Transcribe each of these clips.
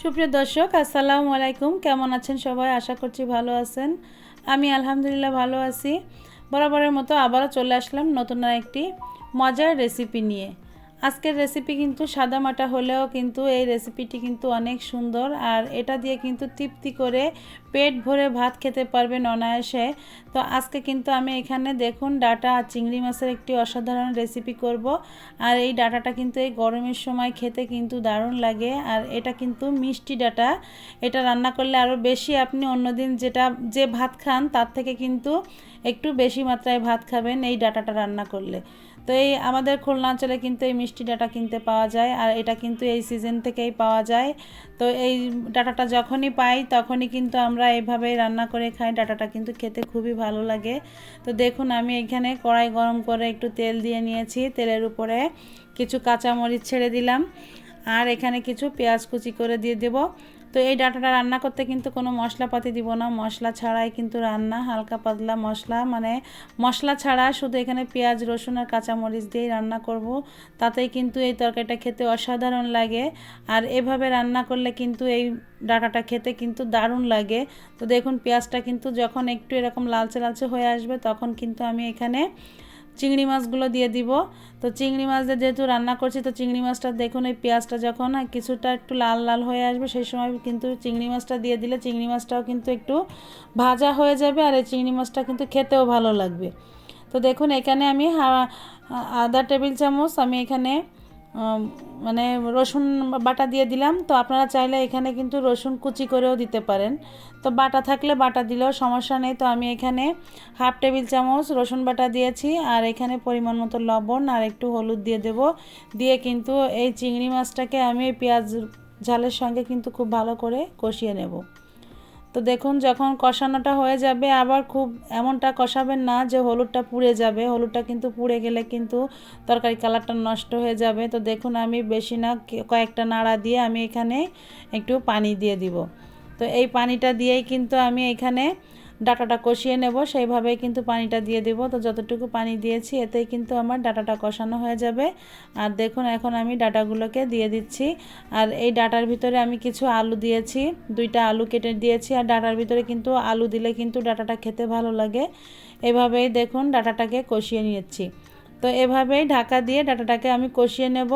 সুপ্রিয় দর্শক, আসসালামু আলাইকুম। কেমন আছেন সবাই? আশা করছি ভালো আছেন। আমি আলহামদুলিল্লাহ ভালো আছি। বরাবরের মতো আবারও চলে আসলাম নতুন একটি মজার রেসিপি নিয়ে। আজকের রেসিপি কিন্তু সাদামাটা হলেও কিন্তু এই রেসিপিটি কিন্তু অনেক সুন্দর। আর এটা দিয়ে কিন্তু তৃপ্তি করে পেট ভরে ভাত খেতে পারবেন অনায়াসে। তো আজকে কিন্তু আমি এখানে দেখুন ডাটা আর চিংড়ি মাছের একটি অসাধারণ রেসিপি করব। আর এই ডাটাটা কিন্তু এই গরমের সময় খেতে কিন্তু দারুণ লাগে। আর এটা কিন্তু মিষ্টি ডাটা। এটা রান্না করলে আরও বেশি আপনি অন্যদিন যেটা, যে ভাত খান তার থেকে কিন্তু একটু বেশি মাত্রায় ভাত খাবেন এই ডাটাটা রান্না করলে। তো এই আমাদের খুলনা অঞ্চলে কিন্তু এই মিষ্টি ডাটা কিনতে পাওয়া যায়, আর এটা কিন্তু এই সিজন থেকেই পাওয়া যায়। তো এই ডাটাটা যখনই পাই তখনই কিন্তু আমরা এইভাবে রান্না করে খাই, ডাটাটা কিন্তু খেতে খুবই ভালো লাগে। তো দেখুন আমি এখানে কড়াই গরম করে একটু তেল দিয়ে নিয়েছি, তেলের উপরে কিছু কাঁচামরিচ ছেড়ে দিলাম, আর এখানে কিছু পেঁয়াজ কুচি করে দিয়ে দেবো। তো এই ডাটাটা রান্না করতে কিন্তু কোনো মশলাপাতি দিব না। মশলা ছাড়াই কিন্তু রান্না, হালকা পাতলা মশলা। মানে মশলা ছাড়া শুধু এখানে পেঁয়াজ, রসুন আর কাঁচামরিচ দিয়েই রান্না করব। তাতেই কিন্তু এই তরকারিটা খেতে অসাধারণ লাগে। আর এভাবে রান্না করলে কিন্তু এই ডাটাটা খেতে কিন্তু দারুণ লাগে। তো দেখুন, পেঁয়াজটা কিন্তু যখন একটু এরকম লালচে লালচে হয়ে আসবে, তখন কিন্তু আমি এখানে চিংড়ি মাছগুলো দিয়ে দিব। তো চিংড়ি মাছ দিয়ে যেহেতু রান্না করছি, তো চিংড়ি মাছটা দেখুন, এই পেঁয়াজটা যখন কিছুটা একটু লাল লাল হয়ে আসবে, সেই সময় কিন্তু চিংড়ি মাছটা দিয়ে দিলে চিংড়ি মাছটাও কিন্তু একটু ভাজা হয়ে যাবে আর এই চিংড়ি মাছটা কিন্তু খেতেও ভালো লাগবে। তো দেখুন, এখানে আমি আধা টেবিল চামচ আমি এখানে মানে রসুন বাটা দিয়ে দিলাম। তো আপনারা চাইলে এখানে কিন্তু রসুন কুচি করেও দিতে পারেন। তো বাটা থাকলে বাটা দিলেও সমস্যা নেই। তো আমি এখানে হাফ টেবিল চামচ রসুন বাটা দিয়েছি। আর এখানে পরিমাণ মতো লবণ আর একটু হলুদ দিয়ে দেব। দিয়ে কিন্তু এই চিংড়ি মাছটাকে আমি পেঁয়াজ ঝালের সঙ্গে কিন্তু খুব ভালো করে কষিয়ে নেব। তো দেখুন, যখন কষানোটা হয়ে যাবে, আবার খুব এমনটা কষাবেন না যে হলুদটা পুড়ে যাবে। হলুদটা কিন্তু পুড়ে গেলে কিন্তু তরকারি কালারটা নষ্ট হয়ে যাবে। তো দেখুন, আমি বেশি না কয়েকটা নাড়া দিয়ে আমি এখানে একটু পানি দিয়ে দিব। তো এই পানিটা দিয়েই কিন্তু আমি এখানে ডাটাটা কষিয়ে নেব, সেইভাবেই কিন্তু পানিটা দিয়ে দেব। তো যতটুকু পানি দিয়েছি, এতেই কিন্তু আমার ডাটাটা কষানো হয়ে যাবে। আর দেখুন, এখন আমি ডাটাগুলোকে দিয়ে দিচ্ছি। আর এই ডাটার ভিতরে আমি কিছু আলু দিয়েছি, দুইটা আলু কেটে দিয়েছি। আর ডাটার ভিতরে কিন্তু আলু দিলে কিন্তু ডাটাটা খেতে ভালো লাগে। এভাবেই দেখুন, ডাটাটাকে কষিয়ে নিয়েছি। তো এভাবেই ঢাকা দিয়ে ডাটাটাকে আমি কষিয়ে নেব।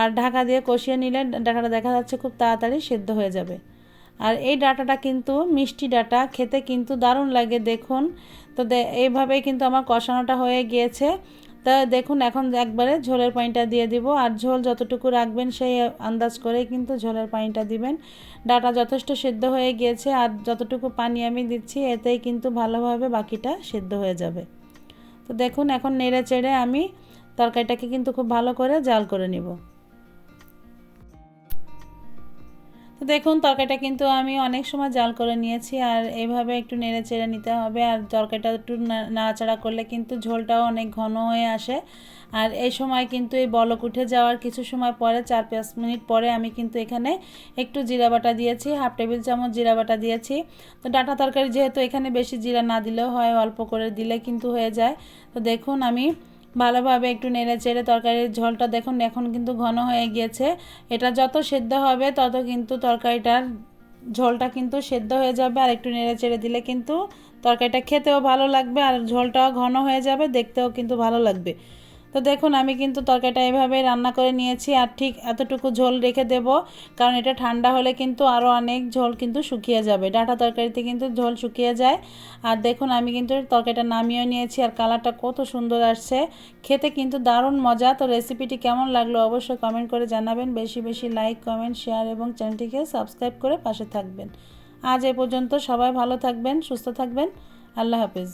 আর ঢাকা দিয়ে কষিয়ে নিলে ডাটাটা দেখা যাচ্ছে খুব তাড়াতাড়ি সেদ্ধ হয়ে যাবে। আর এই ডাটাটা কিন্তু মিষ্টি ডাটা, খেতে কিন্তু দারুণ লাগে, দেখুন। তো এইভাবেই কিন্তু আমার কষানোটা হয়ে গিয়েছে। তা দেখুন, এখন একবারে ঝোলের পানিটা দিয়ে দিব, আর ঝোল যতটুকু রাখবেন সেই আন্দাজ করে কিন্তু ঝোলের পানিটা দিবেন। ডাটা যথেষ্ট সেদ্ধ হয়ে গিয়েছে, আর যতটুকু পানি আমি দিচ্ছি, এতেই কিন্তু ভালোভাবে বাকিটা সেদ্ধ হয়ে যাবে। তো দেখুন, এখন নেড়ে চেড়ে আমি তরকারিটাকে কিন্তু খুব ভালো করে জাল করে নিব। দেখুন, তরকারিটা কিন্তু আমি অনেক সময় জাল করে নিয়েছি আর এইভাবে একটু নেড়ে চেড়ে নিতে হবে। আর তরকারিটা একটু নাড়াচাড়া করলে কিন্তু ঝোলটাও অনেক ঘন হয়ে আসে। আর এই সময় কিন্তু এই বলক উঠে যাওয়ার কিছু সময় পরে, চার পাঁচ মিনিট পরে আমি কিন্তু এখানে একটু জিরা বাটা দিয়েছি, হাফ টেবিল চামচ জিরা বাটা দিয়েছি। তো ডাটা তরকারি যেহেতু এখানে বেশি জিরা না দিলেও হয়, অল্প করে দিলে কিন্তু হয়ে যায়। তো দেখুন, আমি ভালোভাবে একটু নেড়ে চেড়ে তরকারির ঝোলটা দেখুন, এখন কিন্তু ঘন হয়ে গিয়েছে। এটা যত সেদ্ধ হবে, তত কিন্তু তরকারিটার ঝোলটা কিন্তু সেদ্ধ হয়ে যাবে। আর একটু নেড়ে চেড়ে দিলে কিন্তু তরকারিটা খেতেও ভালো লাগবে, আর ঝোলটাও ঘন হয়ে যাবে, দেখতেও কিন্তু ভালো লাগবে। তো দেখুন, আমি কিন্তু তরকারিটা এভাবে রান্না করে নিয়েছি আর ঠিক এতটুকু ঝোল রেখে দেব। কারণ এটা ঠান্ডা হলে কিন্তু আরও অনেক ঝোল কিন্তু শুকিয়ে যাবে। ডাটা তরকারিতে কিন্তু ঝোল শুকিয়ে যায়। আর দেখুন, আমি কিন্তু তরকারিটা নামিয়ে নিয়েছি আর কালারটা কত সুন্দর আসছে। খেতে কিন্তু দারুণ মজা। তো রেসিপিটি কেমন লাগল অবশ্যই কমেন্ট করে জানাবেন। বেশি বেশি লাইক, কমেন্ট, শেয়ার এবং চ্যানেলটিকে সাবস্ক্রাইব করে পাশে থাকবেন। আজ এ পর্যন্ত সবাই ভালো থাকবেন, সুস্থ থাকবেন। আল্লাহ হাফিজ।